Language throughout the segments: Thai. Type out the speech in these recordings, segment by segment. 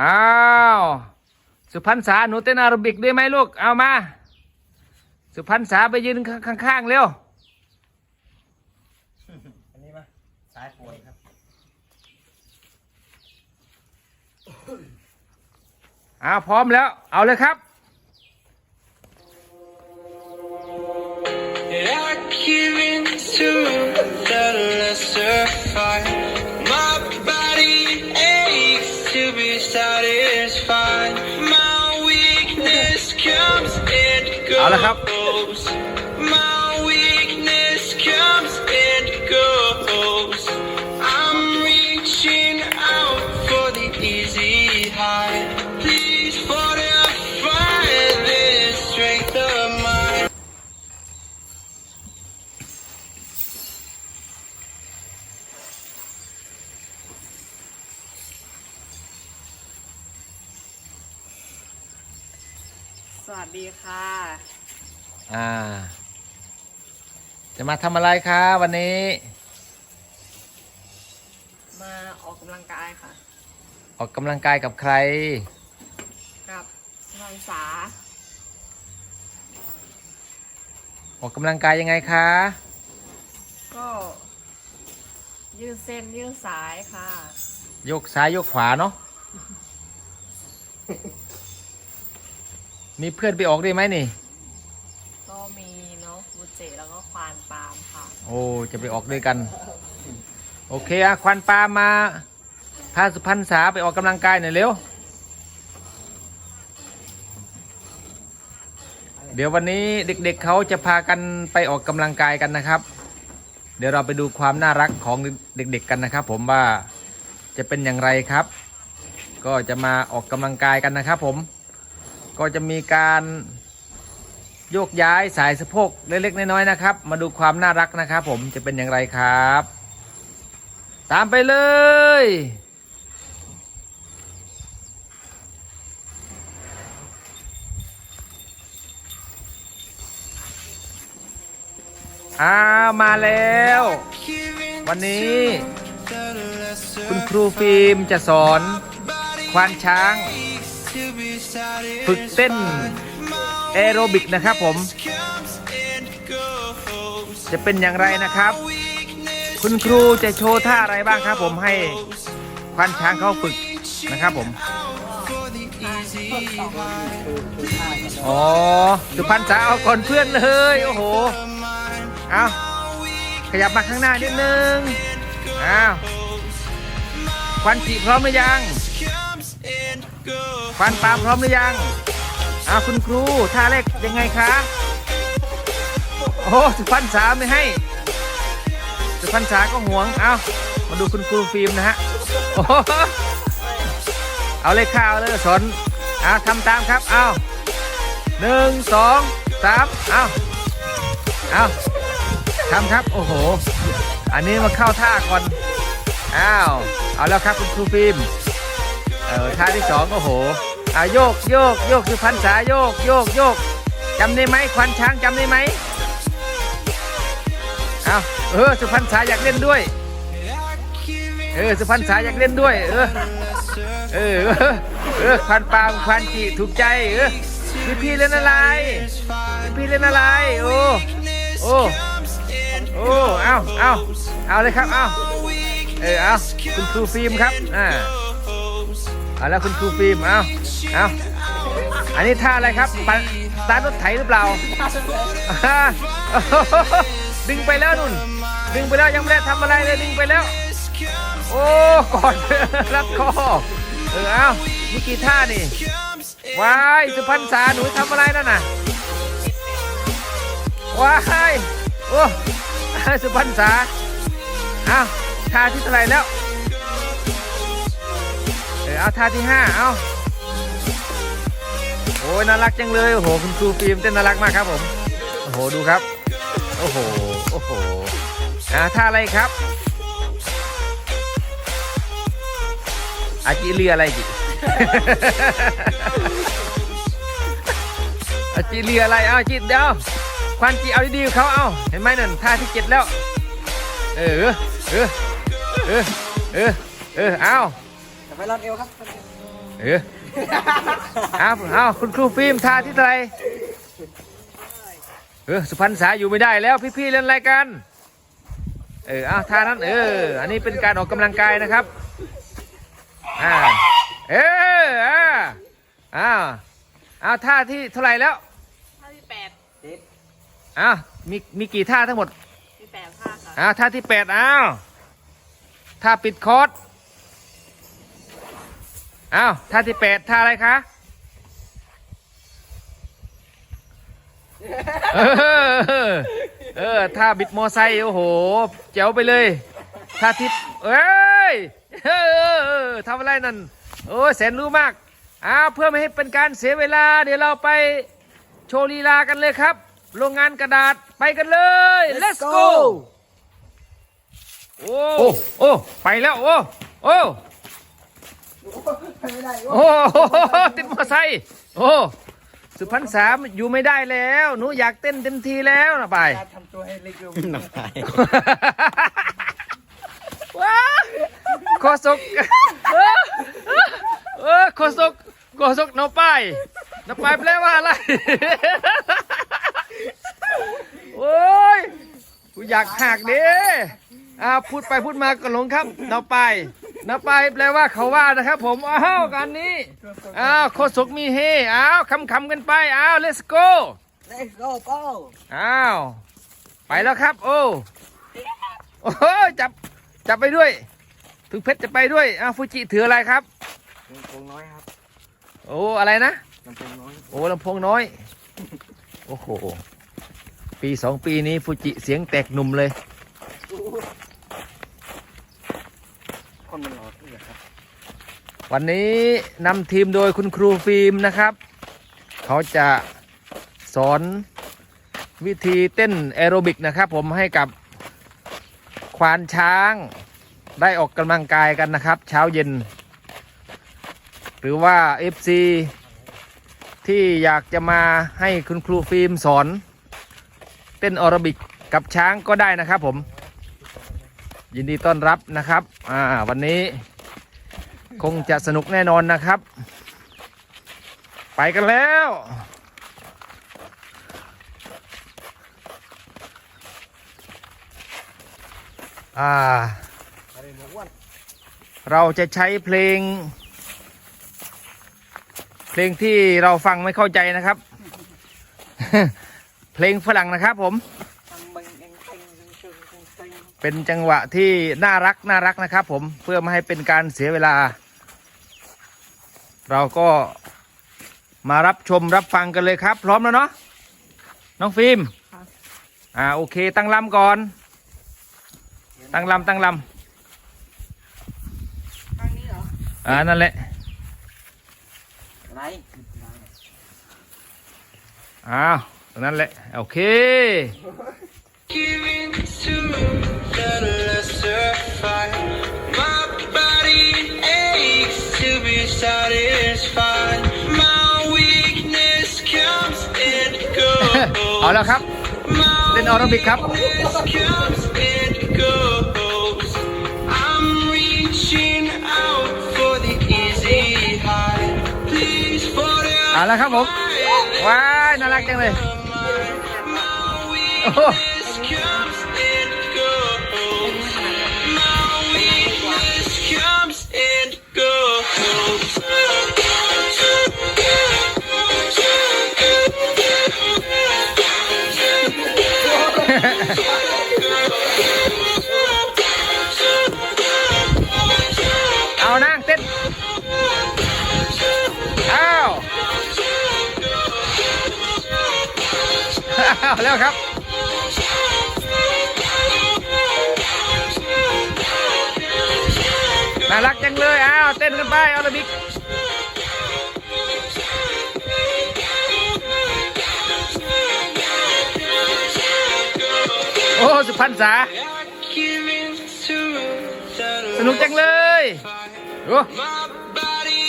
อ้าวสุพรรณษาหนูเต้นอาราบิกด้วยไหมลูก เอามา สุพรรณษาไปยืนข้างๆเร็ว อันนี้มาสายปวดครับ อ้าวพร้อมแล้ว เอาเลยครับ เอาละครับ goes. My weakness comes and goes. I'm reaching out for the easy high. Please fortify this strength of mine. สวัสดีค่ะ อ่า จะมาทำอะไรคะวันนี้ มาออกกำลังกายค่ะ ออกกำลังกายกับใคร กับสนันษาออกกำลังกายยังไงคะ ก็ยืดเส้นยืดสายค่ะ ยกซ้ายยกขวาเนาะ มีเพื่อนไปออกด้วยไหมนี่ก็ มีน้องฟูเจแล้วก็ควานปาล์มค่ะ โอ้จะไปออกด้วยกัน โอเคอะควันปาล์มมาพาสุพรรณษาไปออกกำลังกายหน่อยเร็ว เดี๋ยววันนี้เด็กๆเขาจะพากันไปออกกำลังกายกันนะครับ เดี๋ยวเราไปดูความน่ารักของเด็ก ๆ กันนะครับ ผมว่าจะเป็นอย่างไรครับ ก็จะมาออกกำลังกายกันนะครับ ผม ก็จะมีการ โยกย้ายสายสะโพกเล็กๆน้อยๆนะครับ มาดูความน่ารักนะครับ ผมจะเป็นอย่างไรครับ ตามไปเลย อ้าวมาแล้ว วันนี้ คุณครูฟิล์มจะสอน ควานช้าง ฝึกเต้น แอโรบิกนะครับผม จะเป็นอย่างไรนะครับ คุณครูจะโชว์ท่าอะไรบ้างครับผมให้ควานช้างเขาฝึกนะครับผมอ๋อสุพรรณษาเอาก่อนเพื่อนเลยโอ้โหเอาขยับมาข้างหน้านิดนึงอ้าวควันจีพร้อมหรือยังควันปามพร้อมหรือยัง อ้าวคุณครูท่าแรกยังไงคะ โอ้สุพรรณษาไม่ให้ สุพรรณษาก็ห่วง เอามาดูคุณครูฟิล์มนะฮะโอ้เอาเลยข้าวเลยสนเอาทำตามครับ เอาหนึ่งสองสามเอาเอาทำครับ โอ้โห อันนี้มาเข้าท่าก่อน อ้าว เอาแล้วครับคุณครูฟิล์ม เออท่าที่สองโอ้โห อ่าโยกโยกโยกสุพรรณษาโยกโยกโยกจำได้ไหมควันช้างจำได้ไหมเอาเออสุพรรณษาอยากเล่นด้วย เออสุพรรณษาอยากเล่นด้วย เออเออเออควันปาล์มควันจีถูกใจเออพี่พี่เล่นอะไรพี่พี่เล่นอะไรโอ้โอ้โอ้เอาเอาเอาเลยครับเอาเออเอาคุณครูฟิล์มครับอ่า เอาแล้วคุณครูฟิล์มเอาเอาอันนี้ท่าอะไรครับปันตามรถไถหรือเปล่าอ่า ดึงไปแล้วนุ่น ดึงไปแล้วยังไม่ได้ทำอะไรเลยดึงไปแล้ว โอ้กอดรัดคอเออเอามีกี่ท่านี่ว้ายสุพรรณษาหนูทำอะไรนั่นน่ะว้ายโอ้สุพรรณษาเอาท่าที่เท่าไหร่แล้ว เอาท่าที่ห้าเอาโอ้ยน่ารักจังเลยโอ้โหคุณครูฟิล์มเต้นน่ารักมากครับผมโอ้โหดูครับโอ้โหโอ้โหอ่าท่าอะไรครับอาจิเรียอะไรจิอาจิเรียอะไรเอาจิเดี๋ยวควันจีเอาดีๆเขาเอาเห็นไหมนั่นท่าที่เจ็ดแล้ว เออเออเออเออเออเอา จะไปรัดเอวครับอเออเอาเอาคุณครูฟิล์มท่าที่เท่าไหรเออสุพรรณษาอยู่ไม่ได้แล้วพี่ๆเล่นอะไรกันเออเอาท่านั้นเออ อันนี้เป็นการออกกำลังกายนะครับอ่าเอออ่าอ้าวเอาท่าที่เท่าไหร่แล้วท่าที่แปดอ้าวมีมีกี่ท่าทั้งหมดที่แปดท่าค่ะอ้าวท่าที่แปดอ้าวท่าปิดคอร์ส อ้าวท่าที่แปดท่าอะไรคะเออเออท่าบิดมอไซค์โอ้โหเจ๋วไปเลยท่าที่เอ้ยเออเออเออทำอะไรนั่นโอ้ยแสนรู้มากอ้าวเพื่อไม่ให้เป็นการเสียเวลา เดี๋ยวเราไปโชว์ลีลากันเลยครับ โรงงานกระดาษไปกันเลย let's go โอ้โอ้ไปแล้วโอ้โอ้ โอ้ติดมอไซค์โอ้สุพรรณสามอยู่ไม่ได้แล้ว หนูอยากเต้นเต็มทีแล้วนะไปการทำตัวให้เล็กลงหน่อยว้าโคศกเออเออโคศกโคศกนอไปายนอไปายแปลว่าอะไรโอ้ยกูอยากหักเด้อ่าพูดไปพูดมาก็หลงครับนอไปาย นอไปายแปลว่าเขาว่านะครับ ผมอ้าวการนี้อ้าวโคศกมีเฮอ้าวคำคำๆกันไปอ้าว let's go เล็กโก้โป้อ้าวไปแล้วครับ โอ้โอ้โหจับจับไปด้วย ถึงเพชรจะไปด้วยอ้าวฟูจิถืออะไรครับลำโพงน้อยครับโอ้อะไรนะลำโพงน้อยโอ้ลำโพงน้อยโอ้โหปีสองปีนี้ฟูจิเสียงแตกหนุ่มเลย คนมันหลอขึ้นเหรอครับ วันนี้นำทีมโดยคุณครูฟิล์มนะครับ เขาจะสอนวิธีเต้นแอโรบิกนะครับผมให้กับควานช้างได้ออกกำลังกายกันนะครับ เช้าเย็น หรือว่า FC ที่อยากจะมาให้คุณครูฟิล์มสอน เต้นแอโรบิกกับช้างก็ได้นะครับผม ยินดีต้อนรับนะครับ อ่า วันนี้คงจะสนุกแน่นอนนะครับ ไปกันแล้ว อ่า เราจะใช้เพลง เพลงที่เราฟังไม่เข้าใจนะครับ เพลงฝรั่งนะครับผม ตังบังเองเต็งเต็งเต็ง เต็งเต็งเป็นจังหวะที่น่ารักน่ารักนะครับ ผมเพื่อไม่ให้เป็นการเสียเวลา เราก็มารับชมรับฟังกันเลยครับ พร้อมแล้วเนาะน้องฟิล์มอ่าโอเค ตั้งลำก่อน ตั้งลำตั้งลทางนี้เหรอำอ่านั่นแหละอะไรอ้าวตรงนั้นแหละ โอเค Giving to the lesser fight. My body aches to be satisfied. My weakness comes and เอาแล้ว goes. ครับเต้นแอโรบิกครับ Weakness comes and goes. I'm reaching out for the easy high. Please for the เอาแล้วครับผม ว้ายน่ารักจังเลย โอ้ ครับน่ารักจังเลยอ้าวเต้นกันไปเอาละบิ๊กโอ้สุพรรณษาสนุกจังเลยโอ้ My body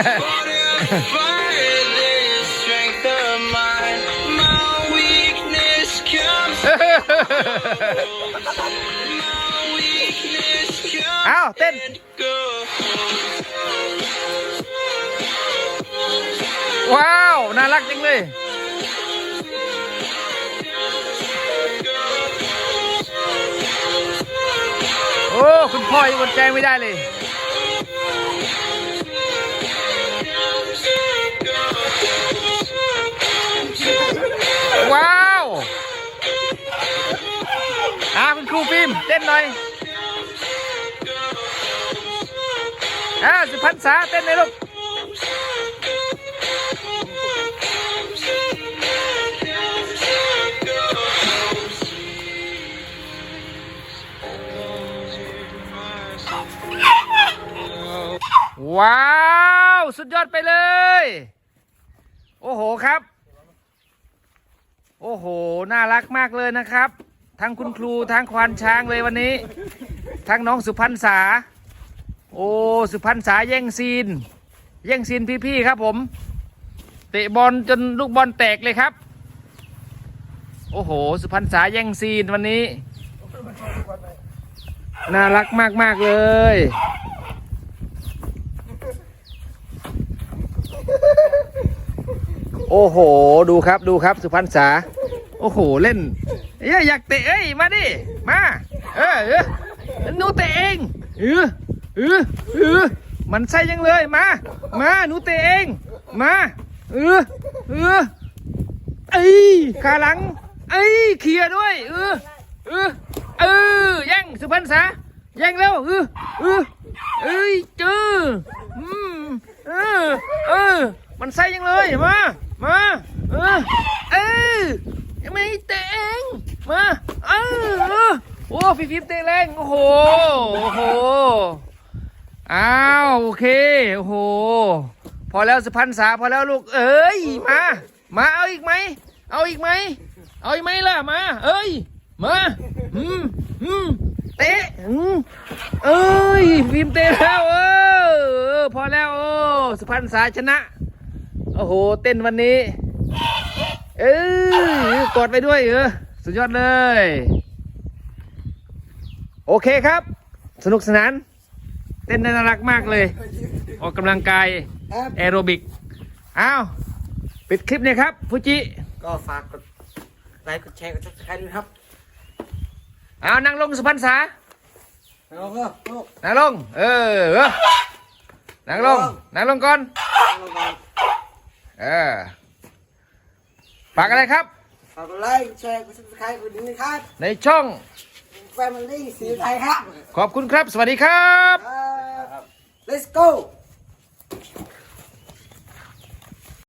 อ้าวเต้นว้าว น่ารักจังเลยโอ้ คุณพ่อยังอดใจไม่ได้เลย เต้นหน่อยอ่าสุพรรษาเต้นเลยลูกว้าว สุดยอดไปเลย โอ้โหครับ โอ้โห น่ารักมากเลยนะครับ ทั้งคุณครูทั้งควานช้างเลยวันนี้ ทั้งน้องสุพรรณษา โอ้สุพรรณษาแย่งซีน แย่งซีนพี่ๆครับผม เตะบอลจนลูกบอลแตกเลยครับ โอ้โห สุพรรณษาแย่งซีนวันนี้ น่ารักมากๆเลยโอ้โห ดูครับ ดูครับ สุพรรณษา โอ้โหเล่นเอ้ยอยากเตะเอ้ยมาดิมา เออเออหนูเตะเองเออเออเออมันใส่ยังเลยมา มาหนูเตะเองมาเออเออเอ้ยขาหลังเอ้ยเคลียด้วย เออเออเออแย่งสุพรรณษาแย่งแล้วเออเออเอ้ยเจออืมเออเออมันใส่ยังเลยมามาเออเออ ยังไม่เตะเองมาเออโอ้ฟิฟิปเตะแรงโอ้โหโอ้โหอ้าวโอเคโอ้โหพอแล้วสุพรรณษาพอแล้วลูกเอ้ยมามาเอาอีกไหมเอาอีกไหมเอาอีกไหมล่ะมา เอ้ยมาอืมอืมเตะอืมเอ้ยฟิมเตะแล้วเออเออพอแล้วโอ้สุพรรณษาชนะโอ้โหเต้นวันนี้ เอ้ยกดไปด้วยเออสุดยอดเลย โอเคครับ สนุกสนาน เต้นน่ารักมากเลย ออกกำลังกายแอโรบิกอ้าวปิดคลิปเนี่ยครับฟูจิ ก็ฝากกดไลค์กดแชร์กดซับสไครต์ด้วยครับเอานั่งลงสุพรรณษาแล้วก็ลูกนั่งลงเออเออนั่งลงนั่งลงก่อน เออ ฝากอะไรครับ ฝากไลค์แชร์กดซับสไครต์กดดิ้งนครับในช่อง Family สีไทยครับขอบคุณครับ สวัสดีครับ let's go